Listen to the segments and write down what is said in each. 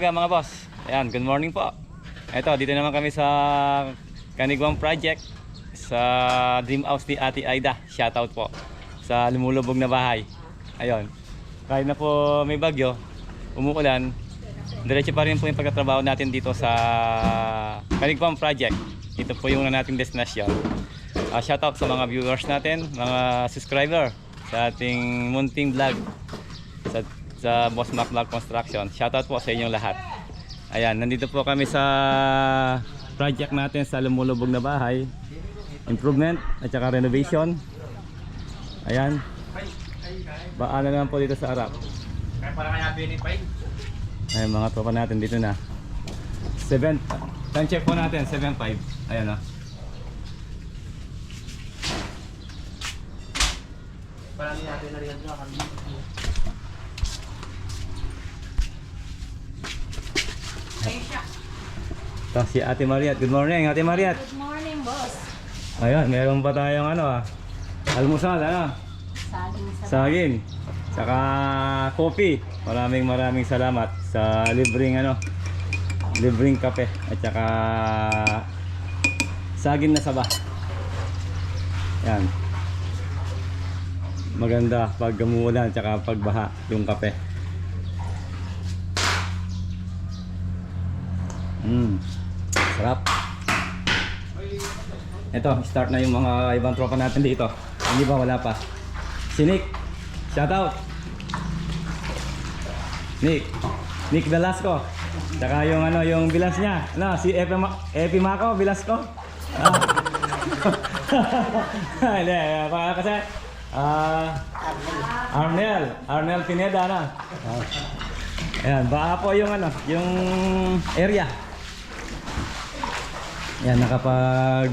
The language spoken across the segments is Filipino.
Umaga mga boss. Ayan, good morning po. Ito, dito naman kami sa Kanigwang Project sa Dream House ni Ate Aida. Shoutout po sa lumulubog na bahay. Ayun. Kahit na po may bagyo, umuulan, diretso pa rin po yung pagkatrabaho natin dito sa Kanigwang Project. Ito po yung nating destinasyon. Uh, shoutout sa mga viewers natin, mga subscriber sa ating munting vlog sa, Boss Mac Vlog Construction. Shoutout po sa inyong lahat. Ayan, nandito po kami sa project natin sa lumulubog na bahay. Improvement at saka renovation. Ayan. Baan na naman po dito sa harap. Kaya para kaya pinipay. Ayan, mga tropa natin dito na. 7, time check po natin, 7.5. Ayan ah. na. Para hindi natin na kami. Ito si Ate Mariat. Good morning, Ate Mariat. Good morning, boss. Ayan, meron pa tayong ano ah. Almusal, ano? Saging sa Saging. Saka coffee. Maraming maraming salamat sa libreng ano. Libreng kape at saka saging na saba. Yan. Maganda pag umuulan at saka pagbaha yung kape. Mm. Sarap. Ito, start na yung mga ibang tropa natin dito. Hindi ba wala pa? Si Nick. Shout out. Nick. Nick Velasco. Saka yung ano, yung bilas niya. Ano, si Epi, Ma Epi Mako Velasco. Ah. Hindi, kasi ah Arnel, Arnel Pineda na. Ah. Ayan, baka po yung ano, yung area. Yan, nakapag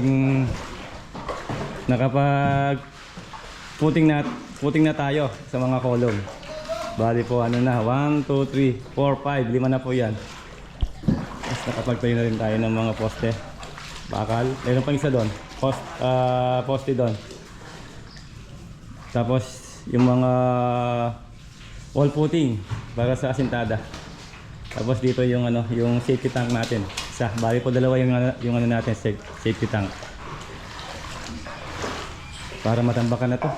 nakapag puting na puting na tayo sa mga kolong. Bali po ano na, 1, 2, 3, 4, 5, lima na po yan. Tapos nakapagtayo na rin tayo ng mga poste. Bakal, mayroon pang isa doon. Post, ah, poste doon. Tapos yung mga wall footing para sa asintada. Tapos dito yung ano, yung safety tank natin. Isa, bali po dalawa yung ano, yung ano natin, sa- safety tank. Para matambakan na to.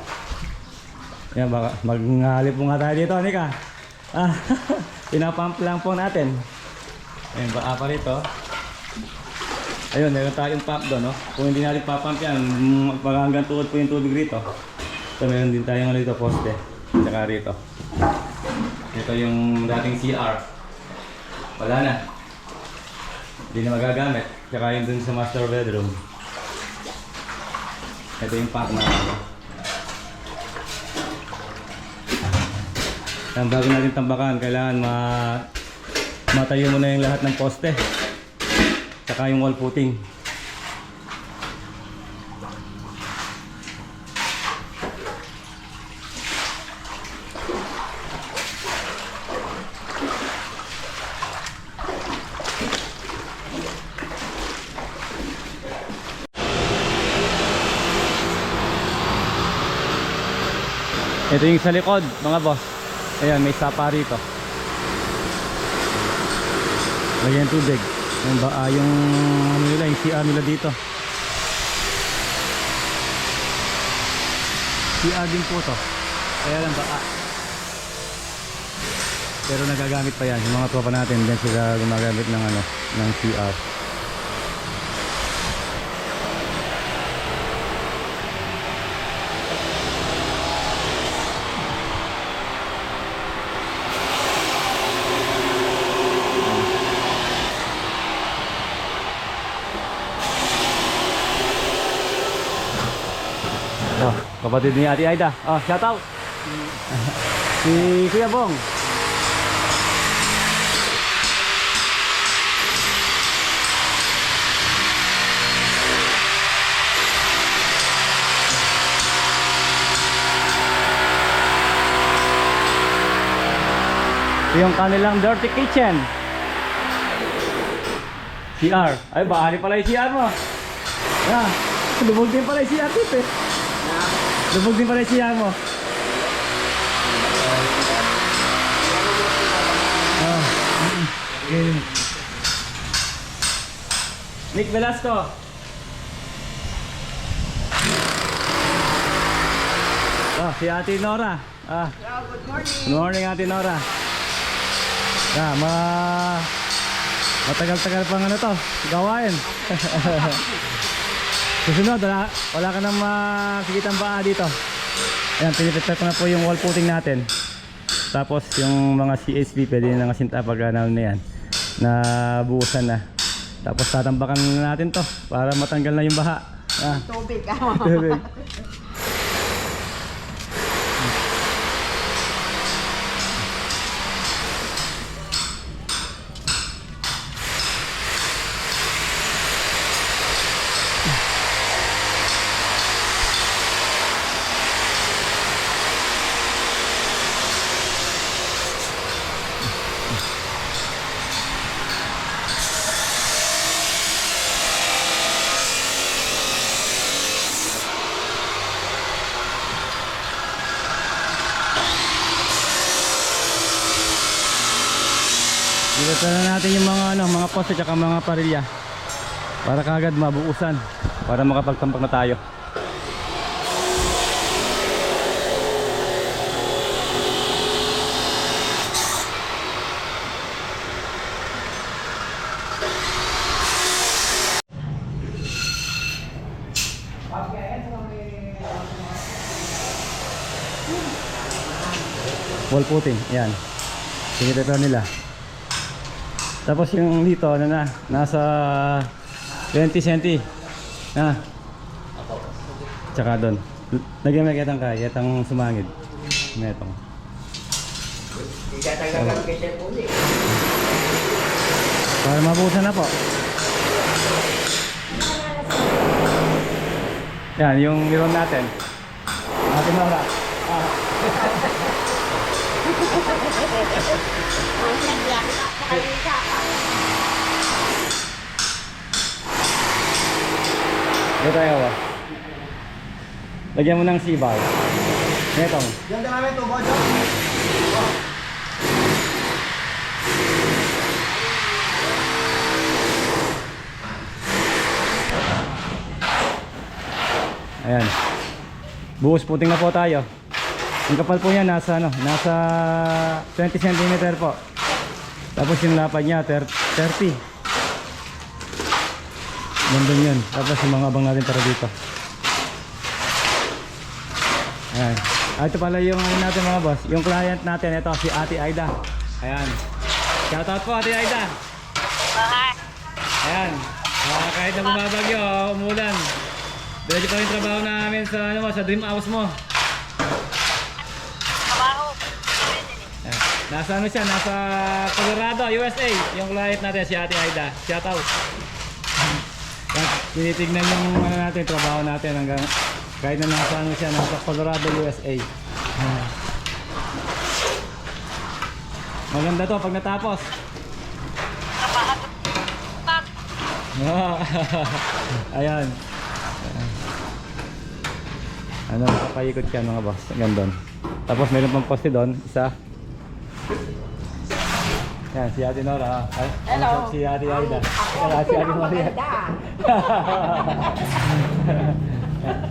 Yan, baka maghalip po nga tayo dito, Nika. Ah, pinapump lang po natin. Ayun, baka pa rito. Ayun, meron tayong pump doon, no? Kung hindi natin papump yan, baka hanggang tuhod po yung tubig rito. So, meron din tayong ano dito, poste. Tsaka rito. Ito yung dating CR. Wala na. Hindi na magagamit. Tsaka yung dun sa master bedroom. Ito yung pump na Ang bago natin tambakan, kailangan ma matayo mo na yung lahat ng poste. Tsaka yung wall footing. Ito yung sa likod, mga boss. Ayan, may sapa rito. Lagyan tubig. Yung, ba, ah, yung ano nila, yung CR nila dito. CR din po to. Kaya lang baka. Pero nagagamit pa yan. Yung mga tropa natin, din sila gumagamit ng ano, ng CR. Kapatid ni Ate Aida. Oh, shout out. si Kuya Bong. Yung kanilang dirty kitchen. CR. Ay, bahali pala yung CR mo. Ah, lubog din pala yung CR dito eh. Lubog din pala CR mo. Ah. mm. Yun. Nick Velasco. Ah, si Ate Nora. Ah. good morning. Good morning, Ate Nora. Ah, ma matagal-tagal pang ano to, gawain. Susunod, wala, wala ka nang makikita paa dito. Ayan, piniprepare ko na po yung wall footing natin. Tapos yung mga CSP, pwede na nga sinta pag na yan. Na buusan na. Tapos tatambakan na natin to para matanggal na yung baha. Ah, Tubig tubig. Ilasa na natin yung mga ano, mga poste at mga parilya. Para kagad mabuusan. Para makapagtampak na tayo. Wall putting, yan. Sinitepare nila. Tapos yung dito, ano na, nasa 20 centi. Na. Tsaka doon. Lagyan mo kitang kaya, kitang sumangid. Metong. Para mabusan na po. Yan, yung niron natin. Atin na wala. Ito tayo ba? Lagyan mo ng sibaw. Metong. Yan na namin ito, Bojo. Ayan. Buhos puting na po tayo. Ang kapal po niya nasa ano, nasa 20 cm po. Tapos yung lapad niya ter- 30. Nandun yun. Tapos yung mga abang natin para dito. Ayan. Ah, ito pala yung ano natin mga boss. Yung client natin, ito si Ate Aida. Ayan. Shoutout po Ate Aida. Ayan. Ah, kahit na bumabagyo, umulan. Diretso pa yung trabaho namin sa ano mo, sa dream house mo. Ayan. Nasa ano siya, nasa Colorado, USA. Yung client natin, si Ate Aida. Shout out. Yan, tinitignan yung ano natin, trabaho natin hanggang kahit na nasa ano siya, nasa Colorado, USA. Maganda to pag natapos. Ayan. Ano, nakapayikot ka mga boss. Hanggang. Tapos meron pang poste doon. Isa. Yan, si Ate Nora. Ay, Hello. Si Ate Aida. Yan, si Ate Maria. maganda.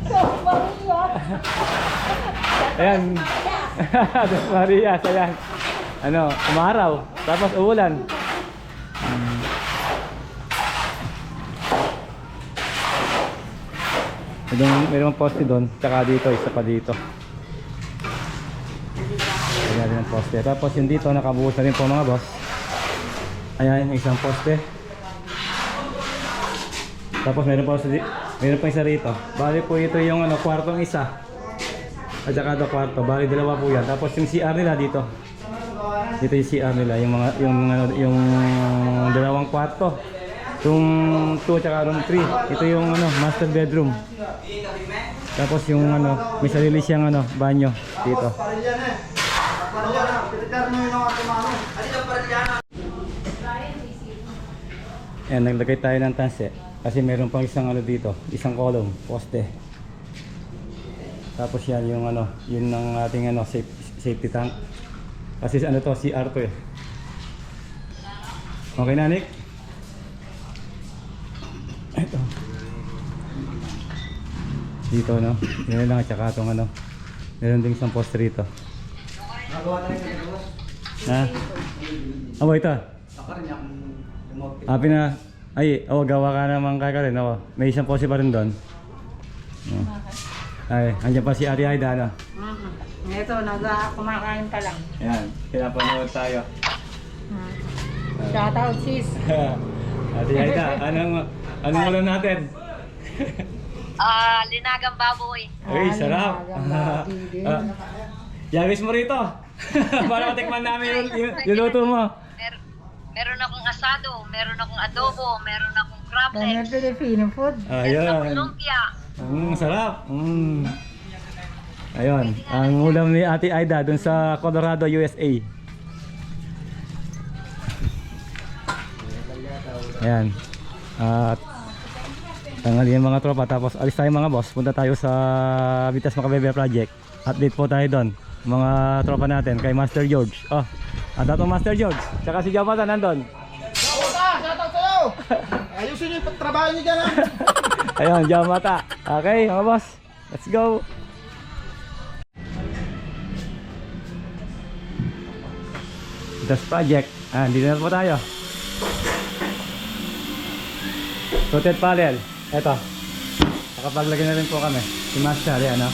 Ayan. Dos Marias, ayan. Ano, umaraw. Tapos uulan. Hmm. Meron, meron poste doon, tsaka dito, isa pa dito. Ayan rin ang poste. Tapos yung dito, nakabuhos na rin po mga boss. Ayan, yung isang poste. Tapos meron pa sa meron pa isa rito. Bali po ito yung ano, kwartong isa. At saka ito kwarto. Bali dalawa po yan. Tapos yung CR nila dito. Dito yung CR nila, yung mga yung ano, yung dalawang kwarto. Yung 2 tsaka room 3. Ito yung ano, master bedroom. Tapos yung ano, may sarili siyang ano, banyo dito. Ayan, naglagay tayo ng tanse. Kasi meron pang isang ano dito, isang column, poste. Tapos yan yung ano, yun ng ating ano, safe, safety tank. Kasi ano to, CR to eh. Okay na, Nick? Ito. Dito, no? Yan lang, at saka itong ano. Meron din isang poste rito. Nagawa tayo ng gawas. Ha? Oh, ito. Ako rin. Ah, pina... Ay, oh, gawa ka naman kaya rin. Oh. May isang poste pa rin doon. Oh. Ay, andyan pa si Ate Aida, ano? Mm-hmm. Ito, nag kumakain pa lang. Ayan, pinapanood tayo. Mm. Shout out sis. Ate Aida, anong, anong ulam natin? Ah, linagang baboy. Uy, Ah, sarap. Ah, Yagis mo rito. Para matikman namin yung, yung, yung luto mo. Mer meron akong asado, meron akong adobo, meron akong crab Dahil legs, Filipino food. meron akong Ayun. lumpia. Mm, sarap. Mm. Ayun, ang ulam ni Ate Aida dun sa Colorado, USA. Ayan. At tangali yung mga tropa tapos alis tayo mga boss. Punta tayo sa Vitas Macabebe Project. Update po tayo doon. Mga tropa natin kay Master George. Oh, at dato Master George. Tsaka si Jabata nandun. Shoutout! Shoutout sa'yo! Ayusin niyo yung trabaho niyo dyan ha! Ayun, Jabata. Okay, mga boss. Let's go. Vitas Project. Ah, dito na po tayo. Rotate panel. Eto. Nakapaglagay na rin po kami. Si Master, yan, no?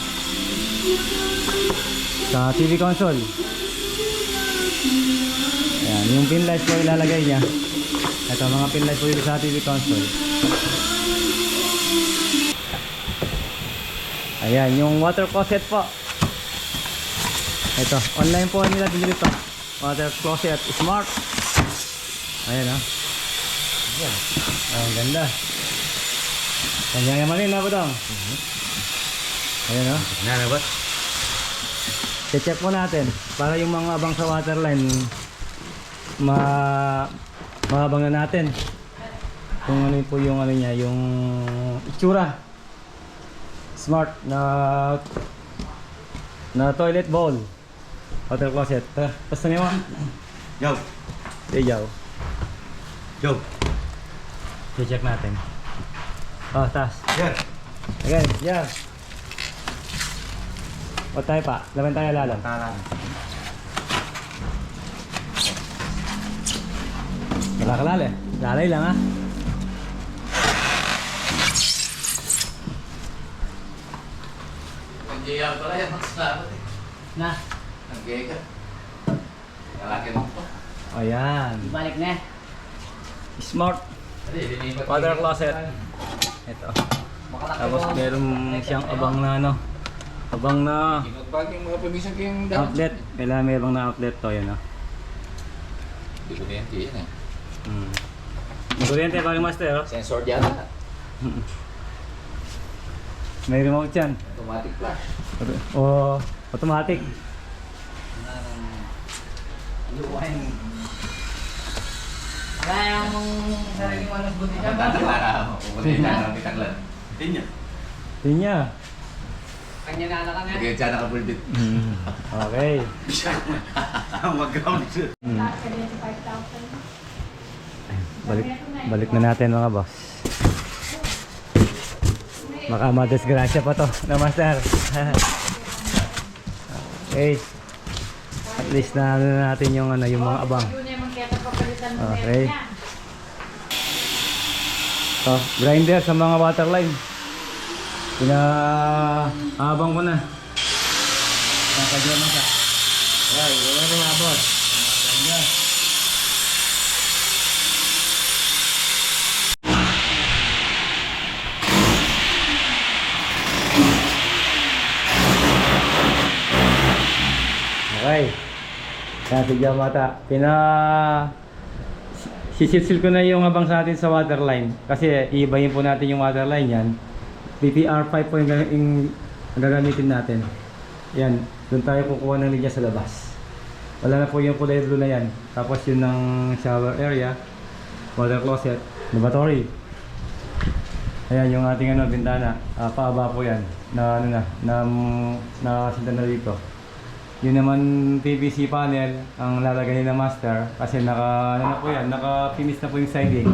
Sa TV console. Yung pin light po ilalagay niya. Ito, mga pin light po dito sa TV console. Ayan, yung water closet po. Ito, online po nila dito. Water closet smart. Ayan, oh. Ayan. Ang ganda. Kanya naman rin, Nabotong. Ayan, oh. Nanabat? check po natin para yung mga abang sa waterline ma maabang na natin kung ano po yung ano niya yung itsura smart na na toilet bowl water closet tara basta niyo Yo! Yaw. Yo! check natin oh taas Yan! again yeah o tayo pa laban tayo lalam Talan. Wala ka lali. Lalay lang ha. Nandiyan pala yan, salamat eh. Na, Nandiyan ka. Lalaki mo pa. O yan. balik na. Smart Hindi, water closet. Ito. Tapos meron siyang abang na ano. Abang na Inugbaging mga pamisan kayong outlet. Kailangan meron na outlet to yan ha. Hindi ko na yan, di yan eh. Hmm. Kuryente pa rin master. oh. Sensor dyan na. May remote yan. Automatic flash. O automatic. Wala yung sariling manong buti ka. Tatakla ka. Pupunta yung dyan ng bitaklan. Tinya. Niya. Kanya na ka na. Sige, dyan nakabuldit. Hmm. Okay. Mag-ground. Hmm. Balik, balik na natin mga boss. Baka madisgrasya pa to na master. okay. At least na ano na natin yung ano yung mga abang. Okay. So, grinder sa mga waterline. Pinaabang ko na. Nakadyo na siya. Ayan, wala na mga boss. Ganda. Okay. Kaya si Jamata, pina sisilsil ko na yung abang sa atin sa waterline kasi iibahin po natin yung waterline yan PPR 5 po yung, ga- yung gagamitin natin yan, doon tayo kukuha ng linya sa labas wala na po yung kulay blue na yan tapos yun ng shower area water closet, lavatory ayan yung ating ano, bintana Ah, paaba po yan na ano na na, na sinta na dito Yun naman PVC panel ang lalagay na master kasi naka ano na po yan, naka-finish na po yung siding.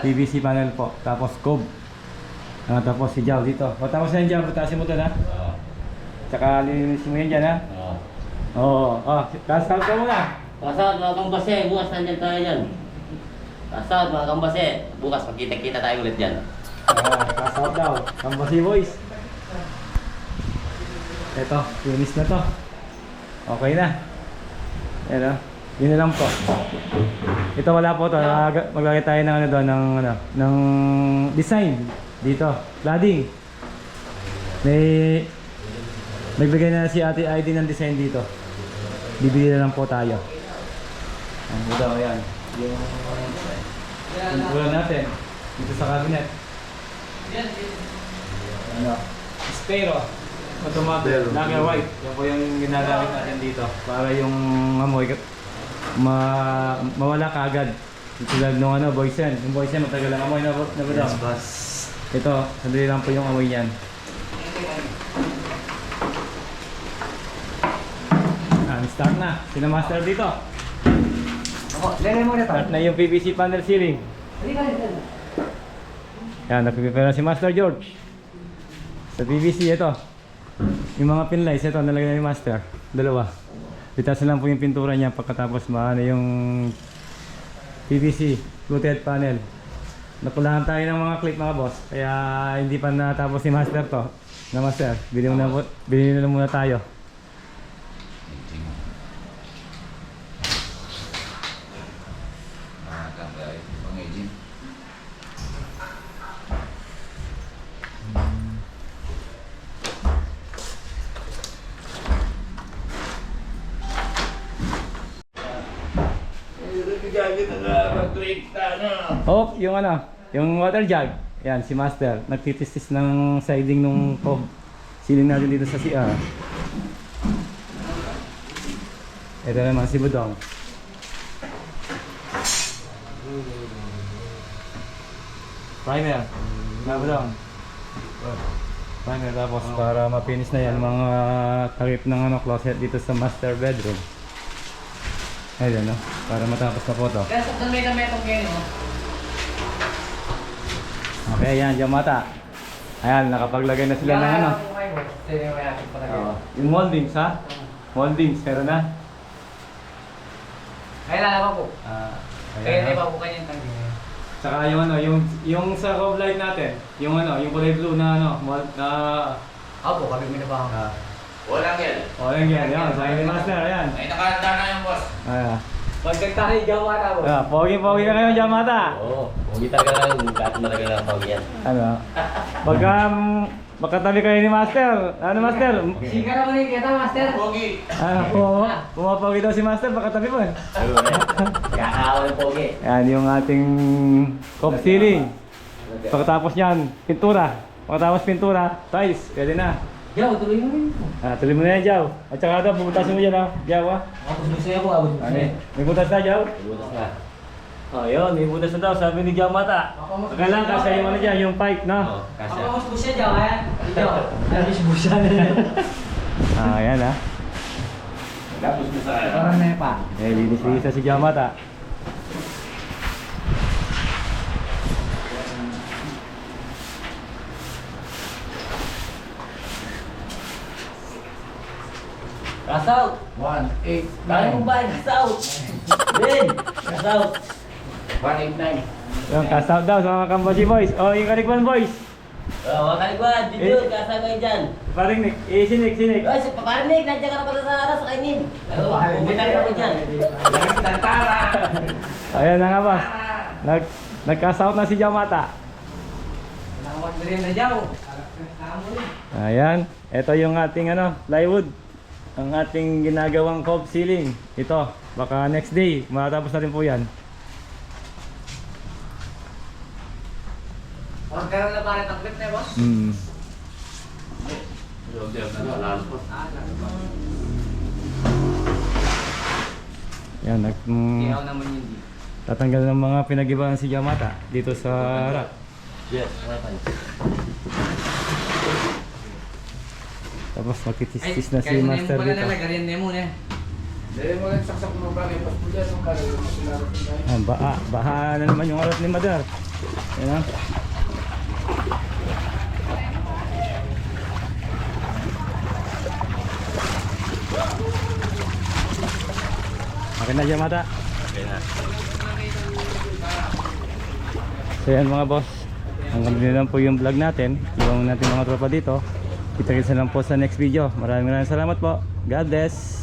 PVC panel po. Tapos cove. Ah, tapos si Jao dito. O tapos yan Jao, patasin mo to na. Tsaka linisin mo yan dyan ha. Oo. Oo. Oh, cast out ka muna. Pasawat mga kambase, bukas nandyan tayo dyan. Pasawat mga kambase, bukas magkita-kita tayo ulit dyan. Ah, out daw. Kambasi boys. Ito, finish na to. Okay na. Yan o. Yun na lang po. Ito wala po to. Mag- Maglagay tayo ng ano doon, ng ano, ng design dito. Cladding. May nagbigay na si Ate ID ng design dito. Bibili na lang po tayo. Ang ito, ayan. Yung pintura natin dito sa cabinet. Ano? Spero. Automatic. Lagay white. Yan po yung ginagamit natin dito. Para yung amoy ma mawala kaagad. Tulad nung ano, boysen. Yung boysen matagal ang amoy na, ba daw? Ito, sandali lang po yung amoy niyan. Ah, start na. Sina master dito. Ako, lagay mo na Start na yung PVC panel ceiling. Yan, nagpipipera si Master George. Sa PVC ito. Yung mga pinlays ito, nalagay na ni Master. Dalawa. Pitasin lang po yung pintura niya pagkatapos maano yung PVC fluted panel. Napulahan tayo ng mga clip mga boss. Kaya hindi pa natapos ni Master to. Na Master, bilhin na, po- bilhin na muna tayo. Ah, ganda eh. Pang-aging. Oh, yung ano, yung water jug. Yan, si Master. Nagtitistis ng siding nung cove. Siling natin dito sa CR. Ito naman si Budong. Primer. Na Budong. Primer tapos para mapinis na yan mga takip ng ano, closet dito sa master bedroom. Ayun, no? Para matapos na po to. Kaya sa may na metong kayo, no? Okay, yan, Yamata. Ayan, nakapaglagay na sila ng ano. Oo. Yung moldings, ha? Moldings, meron na. Kailangan pa po. Ah, Kaya ayan, di ha? pa po kanyang tanggi. Saka yung ano, yung, yung sa cove light natin, yung ano, yung kulay blue na ano, mold, na... Opo, kami mo na ba? Ah, Walang yan. oh, yan, yan, yan, sa ni Master, ayan. Ay, nakahanda na yung boss. Ayan. Pagkagtahi, gawa na po. Ah, pogi-pogi ka ngayon, Yamata. Oo, huwag talaga lang, kahit matagal na pag yan. Ano? Pagka um, makatabi kayo ni Master, ano Master? Sika naman yung kita, master. Pogi. Ah, pum pumapogi daw si Master, makatabi mo. eh. Kakawa ng pogi. Yan yung ating cove ceiling. Pagkatapos niyan, pintura. Pagkatapos pintura, tiles. Pwede na. Yaw, tuloy mo rin. Ah, tuloy mo na yan, Jaw. At saka ito, bubutasin mo dyan, ha. Jaw, ha. Ako gusto ako, ako gusto Ano eh? May butas na, Jaw. Butas na. Oh, yun, may butas na daw. Sabi ni Jaw Mata. Kailangan kasi yung ano dyan, yung pipe, no? Ako mas gusto siya, Jaw, ha? Jaw. Mas gusto Ah, yan, ha. Tapos mo sa Parang may pa. Eh, linis-linis na si Jaw Mata. Gas out. 1, 8, Kaya mo ba? Gas out. Ben, gas out. 189. Yung cast out daw sa mga Kambaji boys. Oh, yung Kalikwan boys. Oh, mga kaligwan, dito, gas out kayo dyan. Paring Nick. Eh, sinik, sinik. Oh, si Paparinig, nandiyan ka na pala sa aras, kainin. Bumita ka na dyan. Ayan na nga ba. Nag, nag-cast out na si Jaw Mata. Nakawag mo rin na Jaw. Ayan, ito yung ating ano, plywood. Ang ating ginagawang cove ceiling. Ito, baka next day, matapos na rin po yan. Huwag ka na pare takbit na, boss. Hmm. Yan, nag, mm, Iyaw naman yun. di. tatanggal ng mga pinag-ibaan si Yamata dito sa harap. Yes, okay. Tapos magkitis-tis na si Master dito. Dahil mo lang saksak mo ba kayo pas mo dyan, kung kaya mo sila rin tayo. Ah, baha, baha na naman yung arat ni Madar. Yan ah. Okay na dyan mata. Okay na. So yan mga boss. Hanggang dito lang po yung vlog natin. Yung natin mga tropa dito. Kita-kita lang po sa next video. Maraming maraming salamat po. God bless.